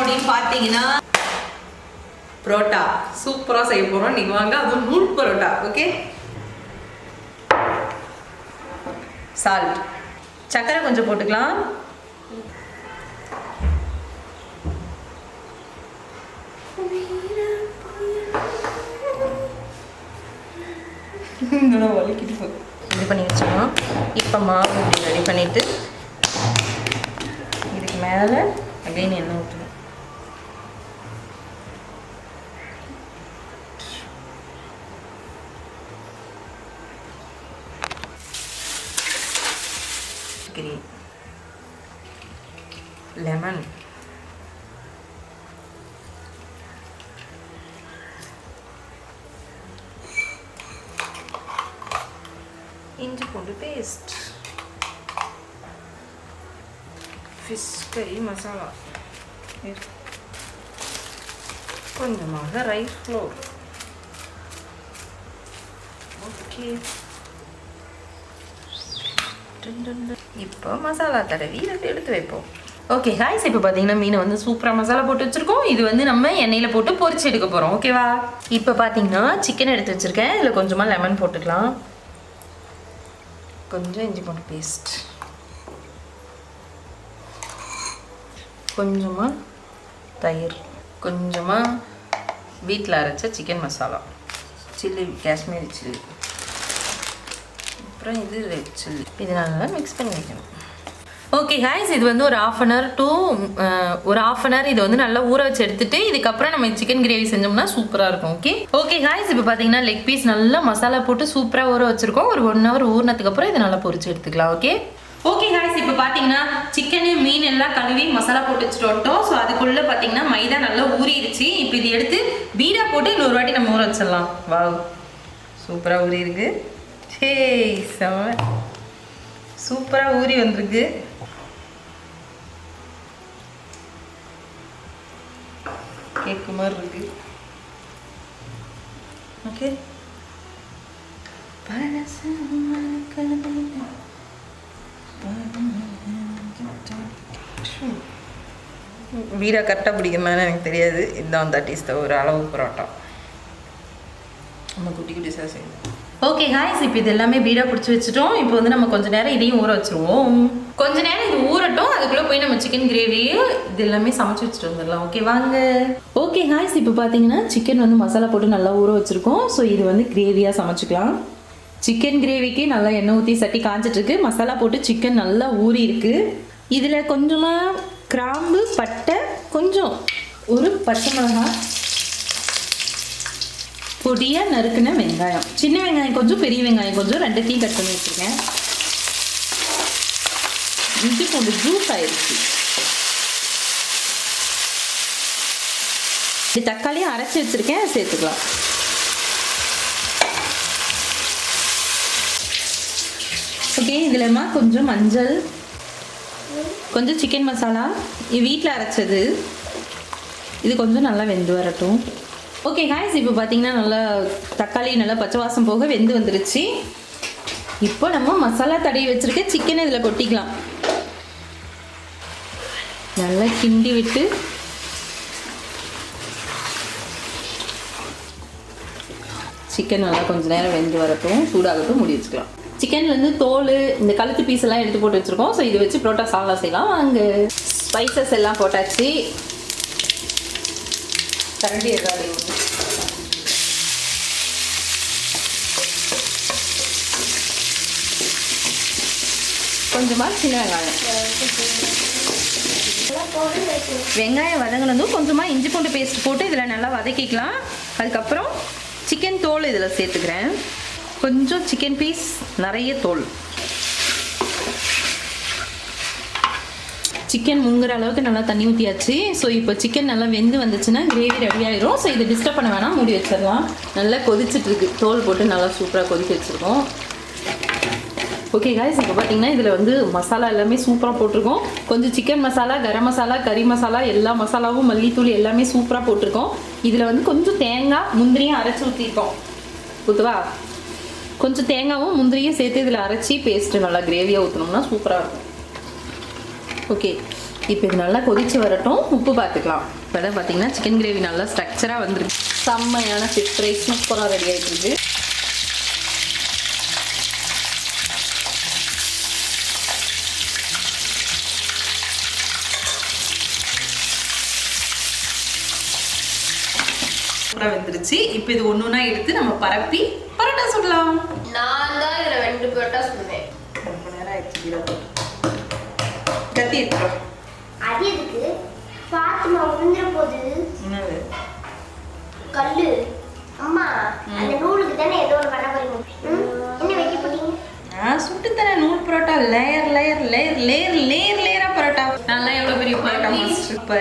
அப்படின்னு பார்த்தீங்கன்னா புரோட்டா. சூப்பராக செய்ய போகிறோம் நீங்கள் வாங்க அதுவும் நூல் பரோட்டா. ஓகே சால்ட் சர்க்கரை கொஞ்சம் போட்டுக்கலாம். இது பண்ணி வச்சிடலாம். இப்போ மாவு இப்படி ரெடி பண்ணிட்டு இதுக்கு மேலே அகைன் எண்ணெய் ஊற்றணும் லெமன் இஞ்சி பூண்டு பேஸ்ட் ஃபிஷ் கறி மசாலா கொஞ்சமாக ரைஸ் ஃப்ளோர் ஓகே இப்போ மசாலா தடவி ரெண்டு எடுத்து வைப்போம். ஓகே ஹாய்ஸ் இப்போ பார்த்தீங்கன்னா மீனை வந்து சூப்பராக மசாலா போட்டு வச்சுருக்கோம். இது வந்து நம்ம எண்ணெயில் போட்டு பொரிச்சு எடுக்க போகிறோம் ஓகேவா இப்போ பார்த்தீங்கன்னா சிக்கன் எடுத்து வச்சுருக்கேன். இதில் கொஞ்சமாக லெமன் போட்டுக்கலாம். கொஞ்சம் இஞ்சி பூண்டு பேஸ்ட் கொஞ்சமாக தயிர். கொஞ்சமாக வீட்டில் அரைச்ச chicken masala chilli Kashmiri chilli அப்புறம் இது ரெட் சில்லி இது நல்லா மிக்ஸ் பண்ணி வைக்கணும். ஓகே ஹாய்ஸ் இது வந்து ஒரு ஆஃப் அன் ஹவர் டூ ஒரு ஆஃப் அன் ஹவர் இது வந்து நல்லா ஊற வச்சு எடுத்துட்டு இதுக்கப்புறம் நம்ம சிக்கன் கிரேவி செஞ்சோம்னா சூப்பராக இருக்கும் ஓகே ஓகே ஹாய்ஸ் இப்போ பார்த்தீங்கன்னா லெக் பீஸ் நல்லா மசாலா போட்டு சூப்பராக ஊற வச்சிருக்கோம். ஒரு ஒன் ஹவர் ஊறினதுக்கு அப்புறம் இதை நல்லா பொரிச்சு எடுத்துக்கலாம் ஓகே ஓகே ஹாய்ஸ் இப்போ பார்த்தீங்கன்னா சிக்கனு மீன் எல்லாம் கழுவி மசாலா போட்டு வச்சுட்டு ஸோ அதுக்குள்ளே பார்த்தீங்கன்னா மைதா நல்லா ஊறிடுச்சு. இப்போ இது எடுத்து பீடா போட்டு இன்னொரு வாட்டி நம்ம ஊற வச்சிடலாம். வா சூப்பராக ஊறி இருக்கு சே செம. சூப்பராக ஊறி வந்திருக்கு. கேக்கு மாதிரி இருக்கு. ஓகே வீரா கரெக்டாக பிடிக்குமான்னு எனக்கு தெரியாது. இதுதான் தட் இஸ் த ஒரு அளவு பரோட்டா. நம்ம குட்டி குட்டி சார் செய்யணும் ஓகே ஹாய்ஸ் இப்போ இது எல்லாமே பீடா பிடிச்சி வச்சுட்டோம். இப்போ வந்து நம்ம கொஞ்சம் நேரம் இதையும் ஊற வச்சிருவோம். கொஞ்ச நேரம் இது ஊறட்டும் அதுக்குள்ளே போய் நம்ம சிக்கன் கிரேவியே இது எல்லாமே சமைச்சு வச்சுட்டு வந்துடலாம். ஓகே வாங்க ஓகே ஹாய்ஸ் இப்போ பார்த்தீங்கன்னா சிக்கன் வந்து மசாலா போட்டு நல்லா ஊற வச்சிருக்கோம். ஸோ இது வந்து கிரேவியாக சமைச்சிக்கலாம். சிக்கன் கிரேவிக்கு நல்லா எண்ணெய் ஊற்றி சட்டி காஞ்சிட்ருக்கு மசாலா போட்டு சிக்கன் நல்லா ஊறி இருக்கு. இதில் கொஞ்சமாக கிராம்பு பட்டை கொஞ்சம் ஒரு பச்சை மிளகாய் பொடியாக நறுக்குன வெங்காயம். சின்ன வெங்காயம் கொஞ்சம் பெரிய வெங்காயம் கொஞ்சம் ரெண்டுத்தையும் கட் பண்ணி வச்சுருக்கேன். இஞ்சி பூண்டு ஜூஸ் ஆயிடுச்சு இது தக்காளியும் அரைச்சி வச்சுருக்கேன் சேர்த்துக்கலாம் ஓகே இதுலமா கொஞ்சம் மஞ்சள். கொஞ்சம் சிக்கன் மசாலா இது வீட்டில் அரைச்சது. இது கொஞ்சம் நல்லா வெந்து வரட்டும். ஓகே ஹாய்ஸ் இப்போ பார்த்தீங்கன்னா நல்லா தக்காளி நல்லா பச்சை வாசம் போக வெந்து வந்துருச்சு. இப்போ நம்ம மசாலா தடவி வச்சுருக்க சிக்கனை இதில் கொட்டிக்கலாம். நல்லா கிண்டி விட்டு சிக்கன் நல்லா கொஞ்சம் நேரம் வெந்து வரட்டும் சூடாகட்டும் மூடி வச்சுக்கலாம். சிக்கன்லேருந்து தோல் இந்த கழுத்து பீஸ் எல்லாம் எடுத்து போட்டு வச்சுருக்கோம். ஸோ இதை வச்சு புரோட்டா சாதா செய்யலாம். அங்கே ஸ்பைசஸ் எல்லாம் போட்டாச்சு. கரண்டி எதாவது கொஞ்சமாக சின்ன வெங்காயம். வெங்காயம் வதங்கினதும் கொஞ்சமாக இஞ்சி பூண்டு பேஸ்ட் போட்டு இதில் நல்லா வதக்கிக்கலாம். அதுக்கப்புறம் சிக்கன் தோல் இதில் சேர்த்துக்கிறேன். கொஞ்சம் சிக்கன் பீஸ் நிறைய தோல். சிக்கன் முங்குற அளவுக்கு நல்லா தண்ணி ஊற்றியாச்சு ஸோ இப்போ சிக்கன் நல்லா வெந்து வந்துச்சுன்னா கிரேவி ரெடி ஆயிரும். ஸோ இதை டிஸ்டர்ப் பண்ண வேணாம். மூடி வச்சிடலாம். நல்லா கொதிச்சுட்டு இருக்கு. தோல் போட்டு நல்லா சூப்பராக கொதிக்க வச்சுருக்கோம். ஓகே காய்ஸ் இப்போ பார்த்தீங்கன்னா இதில் வந்து மசாலா எல்லாமே சூப்பராக போட்டிருக்கோம். கொஞ்சம் சிக்கன் மசாலா கரம் மசாலா கறி மசாலா எல்லா மசாலாவும் மல்லித்தூள் எல்லாமே சூப்பராக போட்டிருக்கோம். இதில் வந்து கொஞ்சம் தேங்காய் முந்திரியும் அரைச்சி ஊற்றிருக்கோம் ஊற்றுவா கொஞ்சம் தேங்காவும் முந்திரியும் சேர்த்து இதில் அரைச்சி பேஸ்ட்டு நல்லா கிரேவியாக ஊற்றினோம்னா சூப்பராக இருக்கும். ஓகே இப்போ இது நல்லா கொதிச்சு வரட்டும். உப்பு பார்த்துக்கலாம் இப்போ தான் பார்த்தீங்கன்னா சிக்கன் கிரேவி நல்லா ஸ்ட்ரக்சராக வந்துருக்கு. செம்மையான ஃபிஷ் ஃப்ரை சூப்பராக ரெடி ஆகிட்டு சூப்பராக வந்துருச்சு. இப்போ இது ஒன்று ஒன்றா எடுத்து நம்ம பரப்பி பரோட்டா சுடலாம். நான் தான் இதுல ரெண்டு பேட்டா சொல்லுவேன் ரொம்ப நேரம் ஆயிடுச்சு கத்தி எடுத்துரும் அது எதுக்கு? பாத்துமா உந்துற போது என்னது? கல்லு. அம்மா அந்த நூலுக்கு தானே ஏதோ ஒன்று பண்ண போறீங்க ம்? என்ன வைக்க போறீங்க நான் சுட்டு தரேன் நூல் parotta. Layer layer layer layer layer லேயரா parotta. நல்லா எவ்வளோ பெரிய பரோட்டா மாஸ்டர் இப்போ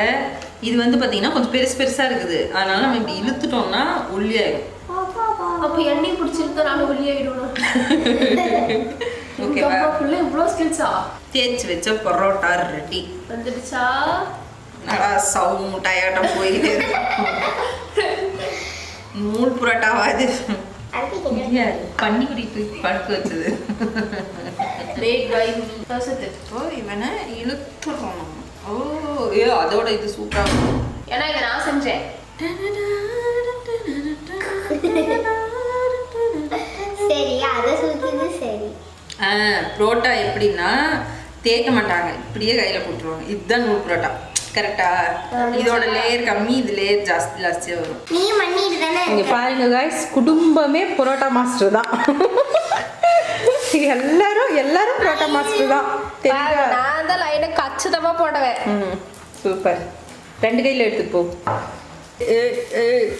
இது வந்து பார்த்தீங்கன்னா கொஞ்சம் பெருசு பெருசா இருக்குது. அதனால நம்ம இப்படி இழுத்துட்டோம்னா ஒல்லியாயிடும் அப்ப எண்ணெய் நானும் வெளியாயிடுவேன் ஓகேவா ஃபுல்லா இவ்வளோ ஸ்கில்ஸா தேய்ச்சி வச்ச பரோட்டா ரெடி வந்துடுச்சா? நல்லா சவு முட்டாயாட்டம் போயிட்டு நூல் பரோட்டாவா இது பன்னிக்குடி தூக்கி படுக்க வச்சது. இப்போ இவனை இழுத்துறோம் நம்ம. ஓ ஏ அதோட இது சூப்பராக இருக்கும். ஏன்னா இதை நான் செஞ்சேன். சரி அதை சுத்துது சரி. புரோட்டா எப்படின்னா தேய்க்க மாட்டாங்க. இப்படியே கையில் போட்டுருவாங்க இதுதான் நூல் புரோட்டா. கரெக்டா இதோட லேயர் கம்மி இது லேயர் ஜாஸ்தி ஜாஸ்தியாக வரும். நீ மண்ணிட்டு தானே இங்கே பாருங்க காய்ஸ் குடும்பமே புரோட்டா மாஸ்டர் தான். எல்லாரும் எல்லாரும் புரோட்டா மாஸ்டர் தான். நான் தான் லைனை கச்சிதமா போடுவேன் ம் சூப்பர் ரெண்டு கையில் எடுத்துட்டு போ.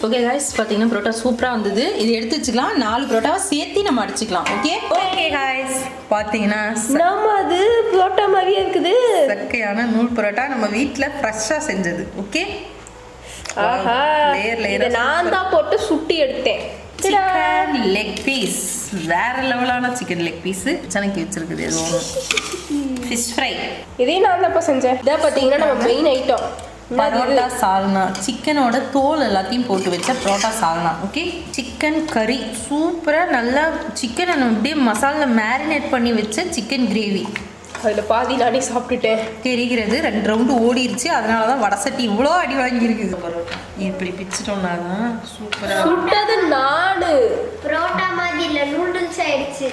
ஓகே காய்ஸ் பார்த்தீங்கன்னா புரோட்டா சூப்பராக வந்தது. இது எடுத்து வச்சுக்கலாம். நாலு புரோட்டாவை சேர்த்து நம்ம அடிச்சுக்கலாம். ஓகே ஓகே காய்ஸ் பார்த்தீங்கன்னா நம்ம அது புரோட்டா மாதிரியே இருக்குது. சக்கையான நூல் பரோட்டா நம்ம வீட்டில் ஃப்ரெஷ்ஷாக செஞ்சது. ஓகே ஆஹா. லேயர் இதை லேயர் நான் தான் போட்டு சுட்டி எடுத்தேன். சிக்கன் லெக் பீஸ் வேற லெவலான சிக்கன் லெக் பீஸ் சனக்கி வச்சிருக்குது இது ஒன்று ஃபிஷ் ஃப்ரை இதையும் நான் தான்ப்பா செஞ்சேன். இதான் பார்த்தீங்கன்னா நம்ம மெயின் ஐட்டம் பரோட்டா சால்னா. சிக்கனோட தோல் எல்லாத்தையும் போட்டு வச்ச பரோட்டா சால்னா. ஓகே சிக்கன் கறி சூப்பராக நல்லா சிக்கனை அப்படியே மசாலா மேரினேட் பண்ணி வச்ச சிக்கன் கிரேவி அதில் பாதி நானே சாப்பிட்டுட்டேன். தெரிகிறது. ரெண்டு ரவுண்டு ஓடிருச்சு. அதனால தான் வடசட்டி இவ்வளோ அடி வாங்கியிருக்குது பரோட்டா இப்படி பிச்சுட்டோம்னா தான் சூப்பராக சுட்டது நானு புரோட்டா மாதிரி இல்ல நூடுல்ஸ் ஆயிடுச்சு.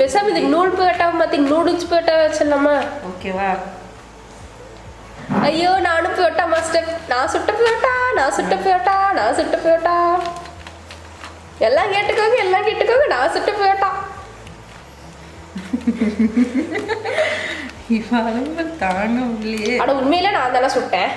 பேசாம இதுக்கு நூல் பேட்டா மாத்தி நூடுல்ஸ் பேட்டா வச்சிடலாமா? ஓகேவா ஐயோ நானும் பேட்டா மாஸ்டர் நான் சுட்ட பேட்டா நான் சுட்ட பேட்டா நான் சுட்ட பேட்டா எல்லாம் கேட்டுக்கோங்க எல்லாம் கேட்டுக்கோங்க. நான் சுட்ட பேட்டா இவளுங்க தாங்க முடியலையே. ஆனால் உண்மையில நான் தானே சுட்டேன்.